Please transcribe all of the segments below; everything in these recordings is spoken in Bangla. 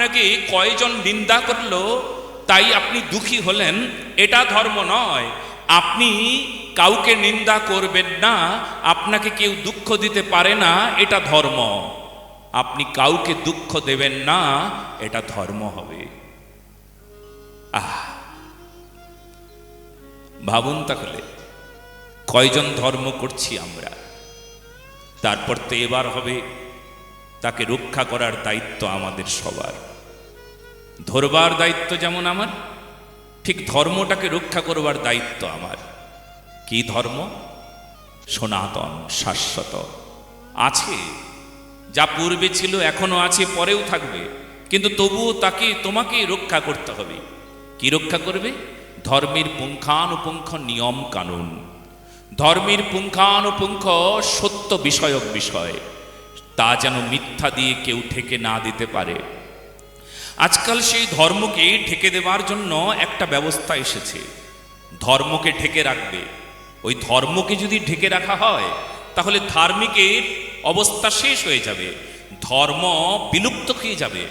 আপনাকে কয়জন নিন্দা করল, তাই আপনি দুঃখী হলেন, এটা ধর্ম নয়। আপনি কাউকে নিন্দা করবেন না, আপনাকে কেউ দুঃখ দিতে পারে না, এটা ধর্ম। আপনি কাউকে দুঃখ দেবেন না, এটা ধর্ম হবে। আহ। ভাবুন তাহলে, কয়জন ধর্ম করছি আমরা? তারপর তো এবার হবে, তাকে রক্ষা করার দায়িত্ব আমাদের সবার। ধরবার দায়িত্ব যেমন আমার, ঠিক ধর্মটাকে রক্ষা করবার দায়িত্ব আমার। কি ধর্ম? সনাতন, শাশ্বত। আছে, যা পূর্বে ছিল, এখনও আছে, পরেও থাকবে। কিন্তু তবুও তাকে, তোমাকে রক্ষা করতে হবে। কি রক্ষা করবে? ধর্মের পুঙ্খানুপুঙ্খ নিয়ম কানুন। ধর্মের পুঙ্খানুপুঙ্খ সত্য বিষয়ক বিষয়। তা যেন মিথ্যা দিয়ে কেউ ঠেকে না দিতে পারে। আজকাল সেই ধর্মকে ঢেকে দেওয়ার জন্য একটা ব্যবস্থা এসেছে। ধর্মকে ঢেকে রাখবে। ওই ধর্মকে যদি ঢেকে রাখা হয়, তাহলে ধার্মিকের অবস্থা শেষ হয়ে যাবে। ধর্ম বিলুপ্ত হয়ে যাবে।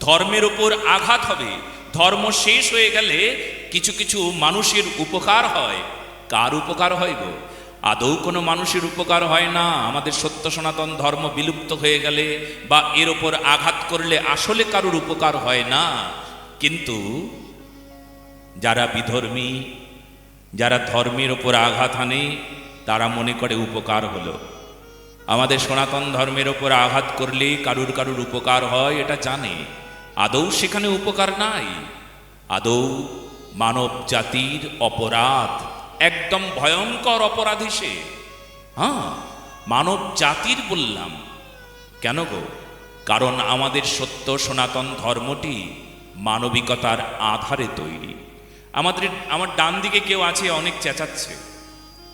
ধর্মের ওপর আঘাত হবে। ধর্ম শেষ হয়ে গেলে কিছু কিছু মানুষের উপকার হয়। কার উপকার হয় গো? আদৌ কোনো মানুষের উপকার হয় না। আমাদের সত্য সনাতন ধর্ম বিলুপ্ত হয়ে গেলে বা এর ওপর আঘাত করলে আসলে কারোর উপকার হয় না। কিন্তু যারা বিধর্মী, যারা ধর্মের ওপর আঘাত আনে, তারা মনে করে উপকার হলো। আমাদের সনাতন ধর্মের ওপর আঘাত করলে কারুর কারুর উপকার হয়, এটা জানে। আদৌ সেখানে উপকার নাই? আদৌ মানব জাতির অপরাধ একদম ভয়ঙ্কর অপরাধী সে। হ্যাঁ মানব জাতির বললাম। কেন গো? কারণ আমাদের সত্য সনাতন ধর্মটি মানবিকতার আধারে তৈরি। আমাদের, আমার ডান দিকে কেউ আছে, অনেক চেঁচাচ্ছে।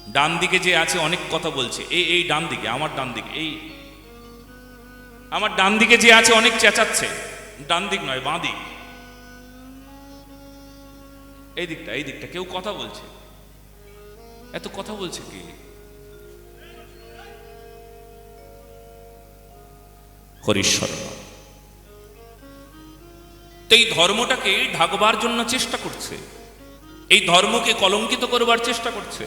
ডান দিকে যে আছে, অনেক কথা বলছে। এই এই ডান দিকে, আমার ডান দিকে, এই। আমার ডান দিকে যে আছে, অনেক চেঁচাচ্ছে। ডান দিক নয়, বাঁ দিক। এই দিকটা এই দিকটা, কেউ কথা বলছে। এত কথা বলছে কি? হরিশ্বর। এই ধর্মটাকে ঢাকবার জন্য চেষ্টা করছে। এই ধর্মকে কলঙ্কিত করবার চেষ্টা করছে।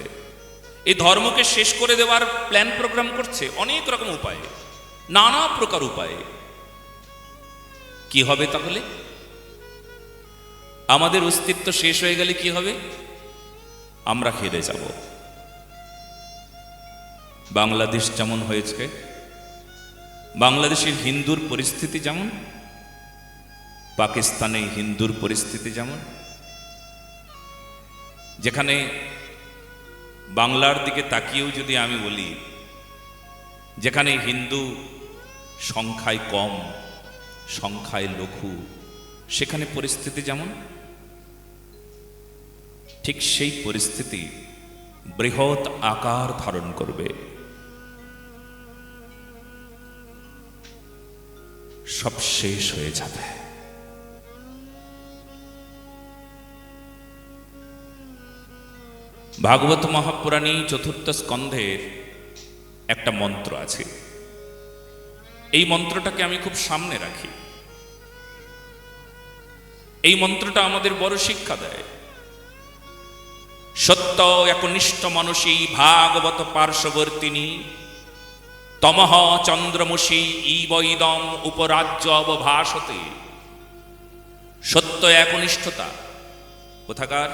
এই ধর্মকে শেষ করে দেওয়ার প্ল্যান প্রোগ্রাম করছে অনেক রকম উপায়ে, নানা প্রকার উপায়ে। কি হবে তাহলে? আমাদের অস্তিত্ব শেষ হয়ে গেলে কি হবে? আমরা হেরে যাব। বাংলাদেশ যেমন হয়েছে, বাংলাদেশের হিন্দুর পরিস্থিতি যেমন, পাকিস্তানে হিন্দুর পরিস্থিতি যেমন, যেখানে বাংলার দিকে তাকিয়েও যদি আমি বলি, যেখানে হিন্দু সংখ্যায় কম, সংখ্যায় লঘু, সেখানে পরিস্থিতি যেমন ঠিক সেই পরিস্থিতি বৃহৎ আকার ধারণ করবে। সব শেষ হয়ে যাবে। ভাগবত মহাপুরাণী চতুর্থ স্কন্ধের একটা মন্ত্র আছে। এই মন্ত্রটাকে আমি খুব সামনে রাখি। এই মন্ত্রটা আমাদের বড় শিক্ষা দেয়। সত্য একনিষ্ঠ মানুষী ভাগবত পার্শ্ববর্তিনী। তমহ চন্দ্রমসী ইবইদম উপরাজ্য অবভাসতে। সত্য একনিষ্ঠতা। কোথাকার?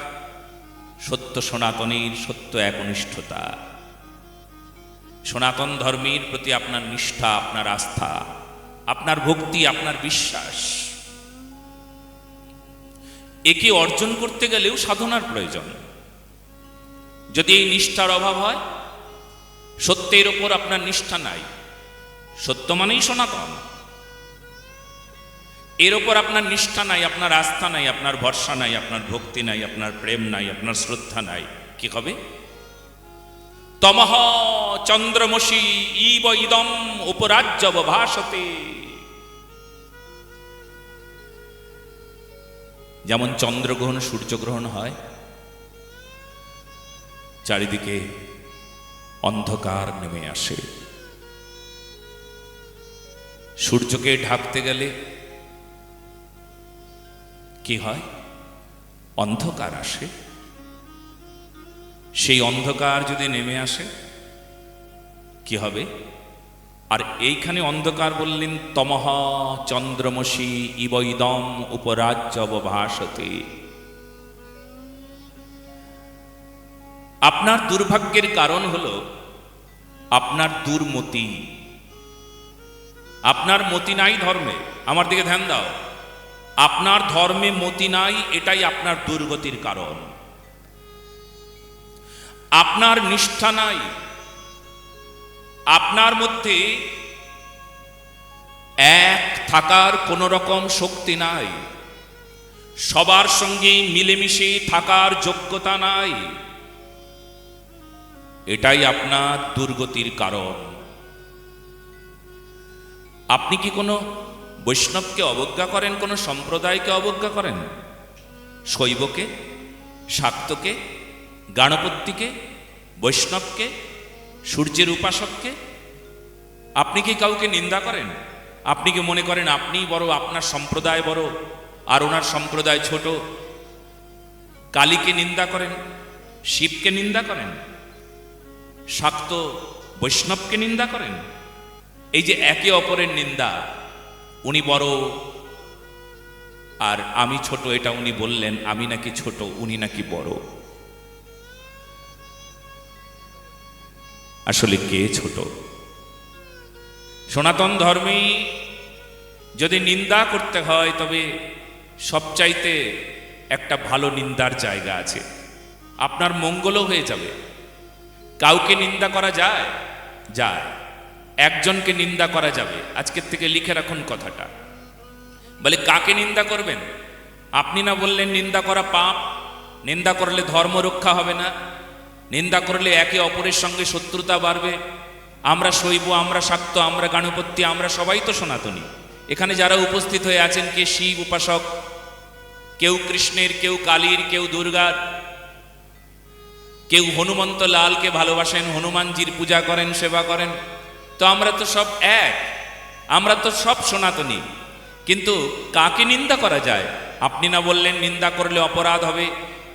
সত্য সনাতনীর সত্য একনিষ্ঠতা। সনাতন ধর্মের প্রতি আপনার নিষ্ঠা, আপনার আস্থা, আপনার ভক্তি, আপনার বিশ্বাস। একে অর্জন করতে গেলেও সাধনার প্রয়োজন। যদি এই নিষ্ঠার অভাব হয়, সত্যের ওপর আপনার নিষ্ঠা নাই। সত্য মানেই সনাতন। এর ওপর আপনার নিষ্ঠা নাই, আপনার আস্থা নাই, আপনার ভরসা নাই, আপনার ভক্তি নাই, আপনার প্রেম নাই, আপনার শ্রদ্ধা নাই, কি হবে? তমহ চন্দ্রমসী ইব ইদম উপরাজ্য ভাসতে। যেমন চন্দ্রগ্রহণ, সূর্যগ্রহণ হয় চারিদিকে অন্ধকার নেমে আসে। সূর্যকে ঢাকতে গেলে কি হয়? অন্ধকার আসে। সেই অন্ধকার যদি নেমে আসে, কি হবে? আর এইখানে অন্ধকার বললেন তমহ চন্দ্রমসি ইবৈদম উপরাজ্য ভাসতে আপনার দুর্ভাগ্যের কারণ হল আপনার দুর্মতি। আপনার মতি নাই ধর্মে। আমার দিকে ধ্যান দাও। আপনার ধর্মে মতি নাই, এটাই আপনার দুর্গতির কারণ। আপনার নিষ্ঠা নাই। আপনার মধ্যে এক থাকার কোন রকম শক্তি নাই। সবার সঙ্গে মিলেমিশে থাকার যোগ্যতা নাই। এটাই আপনার দুর্গতির কারণ। আপনি কি কোনো বৈষ্ণবকে অবজ্ঞা করেন, কোনো সম্প্রদায়কে অবজ্ঞা করেন? শৈবকে, শাক্তকে, গাণপত্যিকে, বৈষ্ণবকে, সূর্যের উপাসককে? আপনি কি কাউকে নিন্দা করেন? আপনি কি মনে করেন আপনিই বড়, আপনার সম্প্রদায় বড়, আর ওনার সম্প্রদায় ছোট? কালীকে নিন্দা করেন, শিবকে নিন্দা করেন? শাক্ত বৈষ্ণবকে নিন্দা করেন। এই যে একে অপরের নিন্দা, উনি বড়, আর আমি ছোট, এটা উনি বললেন, আমি নাকি ছোট, উনি নাকি বড়। আসলে কে ছোট? সনাতন ধর্মে যদি নিন্দা করতে হয়, তবে সবচাইতে একটা ভালো নিন্দার জায়গা আছে। আপনার মঙ্গলও হয়ে যাবে। কাউকে নিন্দা করা যায়? যায়। একজনকে নিন্দা করা যাবে। আজকের থেকে লিখে রাখুন কথাটা। বলে, কাকে নিন্দা করবেন? আপনি না বললেন, নিন্দা করা পাপ। নিন্দা করলে ধর্ম রক্ষা হবে না। নিন্দা করলে একে অপরের সঙ্গে শত্রুতা বাড়বে। আমরা শৈব, আমরা শাক্ত, আমরা গাণপত্য, আমরা সবাই তো সনাতনী। এখানে যারা উপস্থিত হয়ে আছেন, কে শিব, উপাসক, কেউ কৃষ্ণের, কেউ কালীর, কেউ দুর্গার কেউ হনুমন্ত লালকে ভালোবাসেন, হনুমানজির পূজা করেন, সেবা করেন। তো আমরা তো সব এক, আমরা তো সব সনাতনী। কিন্তু কাকে নিন্দা করা যায়? আপনি না বললেন নিন্দা করলে অপরাধ হবে,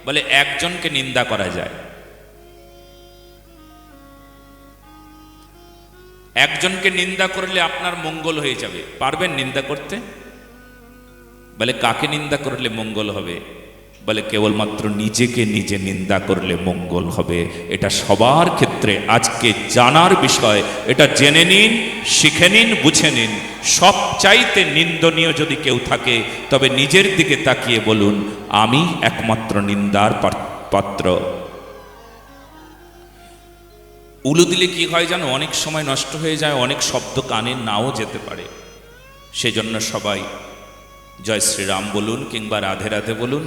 বলে একজনকে নিন্দা করা যায়। একজনকে নিন্দা করলে আপনার মঙ্গল হয়ে যাবে। পারবেন নিন্দা করতে? বলে কাকে নিন্দা করলে মঙ্গল হবে? বলে কেবলমাত্র নিজেকে নিজে নিন্দা করলে মঙ্গল হবে। এটা সবার ক্ষেত্রে আজকে জানার বিষয়। এটা জেনে নিন, শিখে নিন, বুঝে নিন। সব চাইতে নিন্দনীয় যদি কেউ থাকে, তবে নিজের দিকে তাকিয়ে বলুন, আমি একমাত্র নিন্দার পাত্র। উলু দিলে কি হয় জানো? অনেক সময় নষ্ট হয়ে যায়, অনেক শব্দ কানে নাও যেতে পারে। সেজন্য সবাই জয় শ্রীরাম বলুন কিংবা রাধে রাধে বলুন।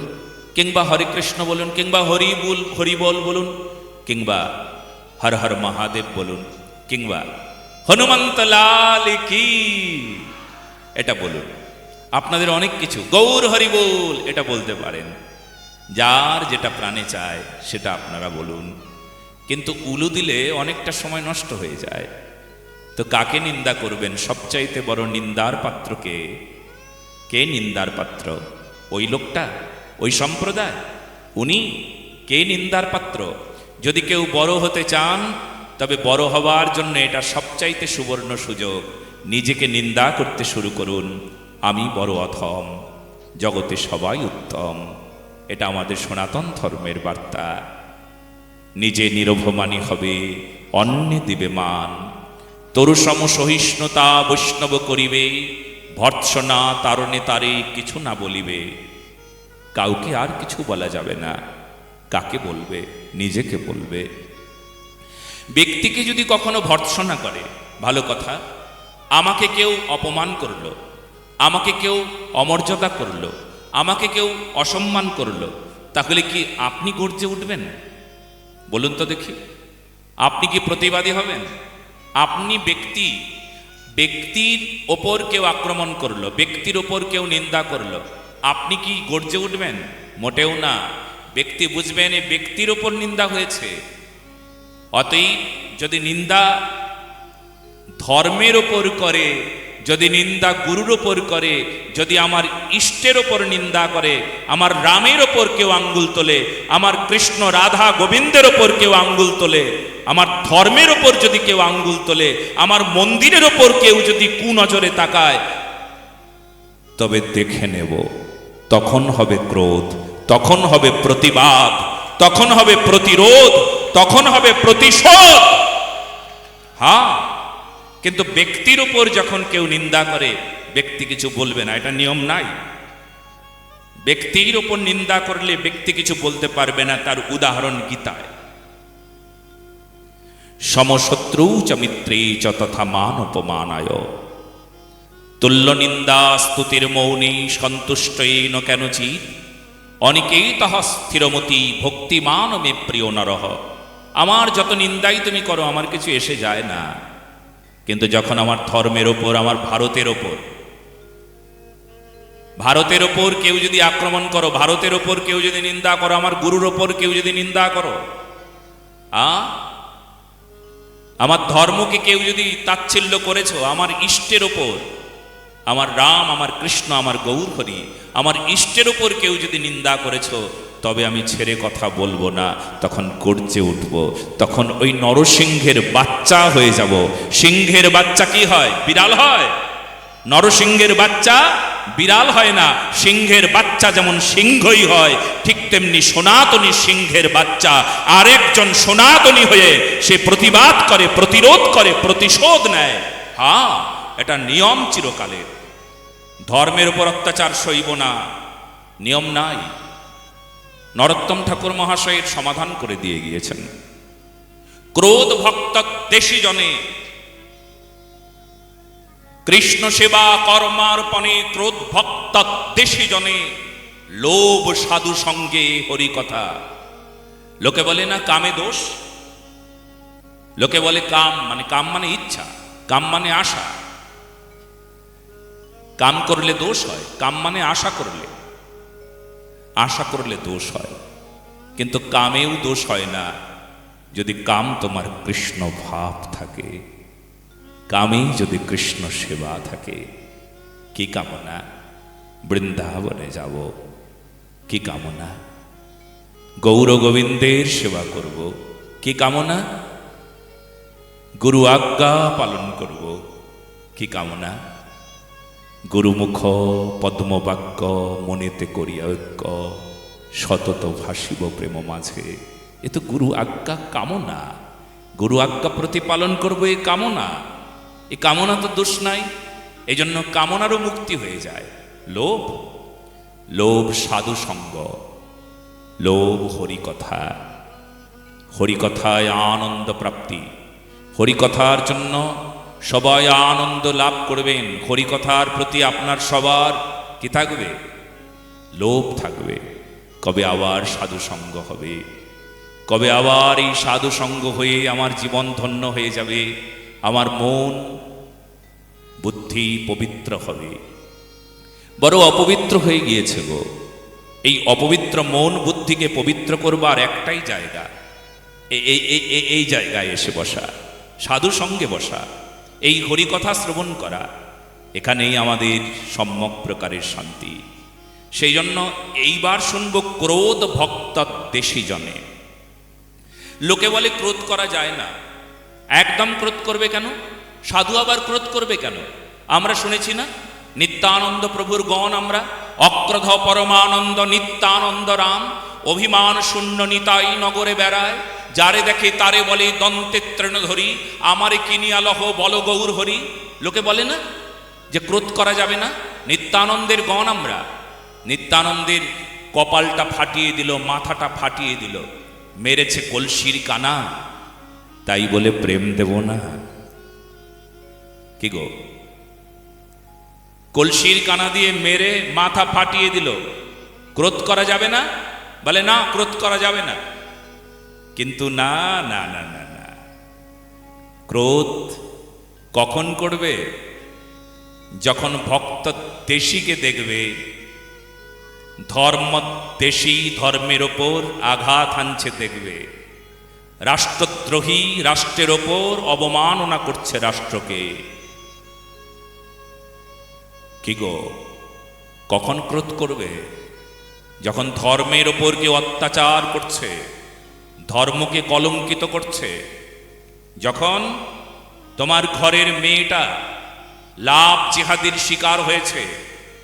কিংবা হরে কৃষ্ণ বলুন, কিংবা হরি বুল হরিবল বলুন, কিংবা হর হর মহাদেব বলুন, কিংবা হনুমন্ত লাল কি? এটা বলুন। আপনাদের অনেক কিছু। গৌর হরিবোল এটা বলতে পারেন। যার যেটা প্রাণে চায়, সেটা আপনারা বলুন। কিন্তু উলু দিলে অনেকটা সময় নষ্ট হয়ে যায়। তো কাকে নিন্দা করবেন? সবচাইতে বড় নিন্দার পাত্রকে কে নিন্দার পাত্র? ওই লোকটা? ওই সম্প্রদায়। উনি কে নিন্দার পাত্র? যদি কেউ বড় হতে চান, তবে বড় হওয়ার জন্য এটা সবচাইতে সুবর্ণ সুযোগ। নিজেকে নিন্দা করতে শুরু করুন। আমি বড় অথম। জগতে সবাই উত্তম। এটা আমাদের সনাতন ধর্মের বার্তা। নিজে নিরভমানী হবে, অন্যে দিবে মান তরুসম সহিষ্ণুতা বৈষ্ণব করিবে, ভর্ৎসনা তারণে তারে কিছু না বলিবে। কাউকে আর কিছু বলা যাবে না। কাকে বলবে? নিজেকে বলবে। ব্যক্তিকে যদি কখনো ভর্ৎসনা করে, ভালো কথা, আমাকে কেউ অপমান করল, আমাকে কেউ অমর্যাদা করল, আমাকে কেউ অসম্মান করল, তাহলে কি আপনি গর্জে উঠবেন? বলুন তো দেখি, আপনি কি প্রতিবাদী হবেন? আপনি ব্যক্তি, ব্যক্তির ওপর কেউ আক্রমণ করল, ব্যক্তির ওপর কেউ নিন্দা করল আপনি কি গর্জে উঠবেন? মোটেও না। ব্যক্তি বুঝবেন এই ব্যক্তির ওপর নিন্দা হয়েছে। অতএব যদি নিন্দা ধর্মের ওপর করে, যদি নিন্দা গুরুর ওপর করে, যদি আমার ইষ্টের ওপর নিন্দা করে, আমার রামের ওপর কেউ আঙ্গুল তোলে, আমার কৃষ্ণ রাধা গোবিন্দের ওপর কেউ আঙ্গুল তোলে, আমার ধর্মের ওপর যদি কেউ আঙ্গুল তোলে, আমার মন্দিরের ওপর কেউ যদি কুনজরে তাকায়, তবে দেখে নেব। তখন হবে ক্রোধ, তখন হবে প্রতিবাদ, তখন হবে প্রতিরোধ, তখন হবে প্রতিশোধ। হ্যাঁ কিন্তু ব্যক্তির উপর যখন কেউ নিন্দা করে, ব্যক্তি কিছু বলবে না, এটা নিয়ম নাই। ব্যক্তির উপর নিন্দা করলে ব্যক্তি কিছু বলতে পারবে না, তার উদাহরণ গীতায়। সমশত্রু চ মিত্রে চ তথা মান অপমানায় তুল্য নিন্দা স্তুতির মৌনী সন্তুষ্ট ন কেন চিত অনেকেই তহ স্থিরমতি ভক্তিমান মে প্রিয় নরহ। আমার যত নিন্দাই তুমি করো, আমার কিছু এসে যায় না। কিন্তু যখন আমার ধর্মের ওপর, আমার ভারতের ওপর ভারতের ওপর কেউ যদি আক্রমণ করো, ভারতের ওপর কেউ যদি নিন্দা করো, আমার গুরুর ওপর কেউ যদি নিন্দা করো, আ? আমার ধর্মকে কেউ যদি তাচ্ছিল্য করেছ, আমার ইষ্টের ওপর আমার রাম, আমার কৃষ্ণ, আমার গৌর হরি, আমার ইষ্টের ওপর কেউ যদি নিন্দা করেছ, তবে আমি ছেড়ে কথা বলব না। তখন গর্জে উঠব। তখন ওই নরসিংহের বাচ্চা হয়ে যাব। সিংহের বাচ্চা কি হয়? বিড়াল হয়? নরসিংহের বাচ্চা বিড়াল হয় না। সিংহের বাচ্চা যেমন সিংহই হয়, ঠিক তেমনি সনাতনী সিংহের বাচ্চা আরেকজন সনাতনী হয়ে সে প্রতিবাদ করে, প্রতিরোধ করে, প্রতিশোধ নেয়। হ্যাঁ। এটা নিয়ম চিরকালের। ধর্মের উপর অত্যাচার সইব না। নিয়ম নাই। নরোত্তম ঠাকুর মহাশয়ের সমাধান করে দিয়ে গিয়েছেন। ক্রোধ ভক্ত দেশি জনে। কৃষ্ণ সেবা কর্মার্পণে ক্রোধ ভক্ত দেশি জনে। লোভ সাধু সঙ্গে হরি কথা। লোকে বলে, না, কামে দোষ? লোকে বলে, কাম মানে কাম মানে ইচ্ছা, কাম মানে আশা। কাম করলে দোষ হয়, কাম মানে আশা করলে। আশা করলে দোষ হয়, কিন্তু কামেও দোষ হয় না। যদি কাম তোমার কৃষ্ণ ভাব থাকে কামেই যদি কৃষ্ণ সেবা থাকে, কি কামনা? বৃন্দাবনে যাব, কি কামনা? গৌর গোবিন্দের সেবা করব, কি কামনা? গুরু আজ্ঞা পালন করব, কি কামনা? গুরুমুখ পদ্মবাক্য মনেতে করিয়া ঐক্য, সতত ভাসিব প্রেম মাঝে। এ তো গুরু আজ্ঞা কামনা। গুরু আজ্ঞা প্রতিপালন করব এই কামনা। এই কামনা তো দোষ নাই এই জন্য কামনারও মুক্তি হয়ে যায়। লোভ লোভ সাধু সঙ্গ, লোভ হরিকথা। হরিকথায় আনন্দ প্রাপ্তি। হরিকথার জন্য সবাই আনন্দ লাভ করবেন। হরিকথার প্রতি আপনার সবার কি থাকবে? লোভ থাকবে। কবে আবার সাধু সঙ্গ হবে? কবে আবার এই সাধু সঙ্গ হয়ে আমার জীবন ধন্য হয়ে যাবে? আমার মন বুদ্ধি পবিত্র হবে। বড় অপবিত্র হয়ে গিয়েছে গো। এই অপবিত্র মন বুদ্ধিকে পবিত্র করবার একটাই জায়গা। এই জায়গায় এসে বসা। সাধু সঙ্গে বসা। এই হরিকথা শ্রবণ করা এখানেই আমাদের সম্যক প্রকারের শান্তি। সেই জন্য এইবার শুনব ক্রোধ ভক্ত দেশি জনে। লোকে বলে ক্রোধ করা যায় না। একদম ক্রোধ করবে কেন? সাধু আবার ক্রোধ করবে কেন? আমরা শুনেছি না? নিত্যানন্দ প্রভুর গণ আমরা। অক্রধ পরমানন্দ নিত্যানন্দ রাম। অভিমান শূন্য নিতাই নগরে বেড়ায়। যারে দেখে তারে বলে, দন্তে তৃণধরি আমারে কিনিয়া লহ বল গৌর হরি। লোকে বলে না যে ক্রোধ করা যাবে না? নিত্যানন্দের গণ আমরা। নিত্যানন্দের কপালটা ফাটিয়ে দিল, মাথাটা ফাটিয়ে দিল। মেরেছে কলসির কানা। তাই বলে প্রেম দেব না। কি গো? কলসির কানা দিয়ে মেরে মাথা ফাটিয়ে দিল। ক্রোধ করা যাবে না? বলে, না, ক্রোধ করা যাবে না। কিন্তু না না না না না। ক্রোধ কখন করবে? যখন ভক্ত দেশিকে দেখবে, ধর্ম দেশি ধর্মের ওপর আঘাত আনছে দেখবে। রাষ্ট্রদ্রোহী রাষ্ট্রের ওপর অবমাননা করছে রাষ্ট্রকে। কি গো, কখন ক্রোধ করবে? যখন ধর্মের ওপর কেউ অত্যাচার করছে ধর্মকে কলঙ্কিত করছে। যখন তোমার ঘরের মেয়েটা লাভ জেহাদির শিকার হয়েছে,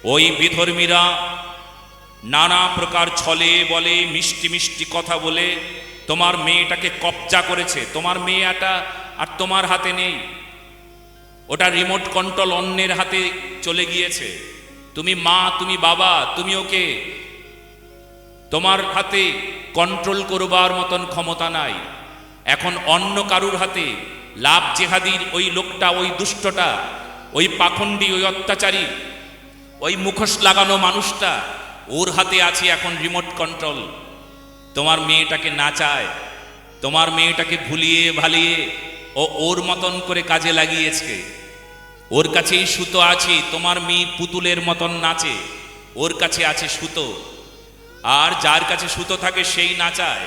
ওই বিধর্মীরা নানা প্রকার ছলে বলে, মিষ্টি মিষ্টি কথা বলে তোমার মেয়েটাকে কবজা করেছে। তোমার মেয়েটা আর তোমার হাতে নেই। ওটা রিমোট কন্ট্রোল অন্যের হাতে চলে গিয়েছে। তুমি মা, তুমি বাবা তুমি ওকে তোমার হাতে কন্ট্রোল করবার মতন ক্ষমতা নাই। এখন অন্য কারুর হাতে লাভ জেহাদির ওই লোকটা, ওই দুষ্টটা, ওই পাখণ্ডী, ওই অত্যাচারী, ওই মুখোশ লাগানো মানুষটা ওর হাতে আছে এখন রিমোট কন্ট্রোল তোমার মেয়েটাকে নাচায় তোমার মেয়েটাকে ভুলিয়ে ভালিয়ে ও ওর মতন করে কাজে লাগিয়েছে। ওর কাছেই সুতো আছে, তোমার মেয়ে পুতুলের মতন নাচে, ওর কাছে আছে সুতো। আর যার কাছে সুতো থাকে সেই নাচায়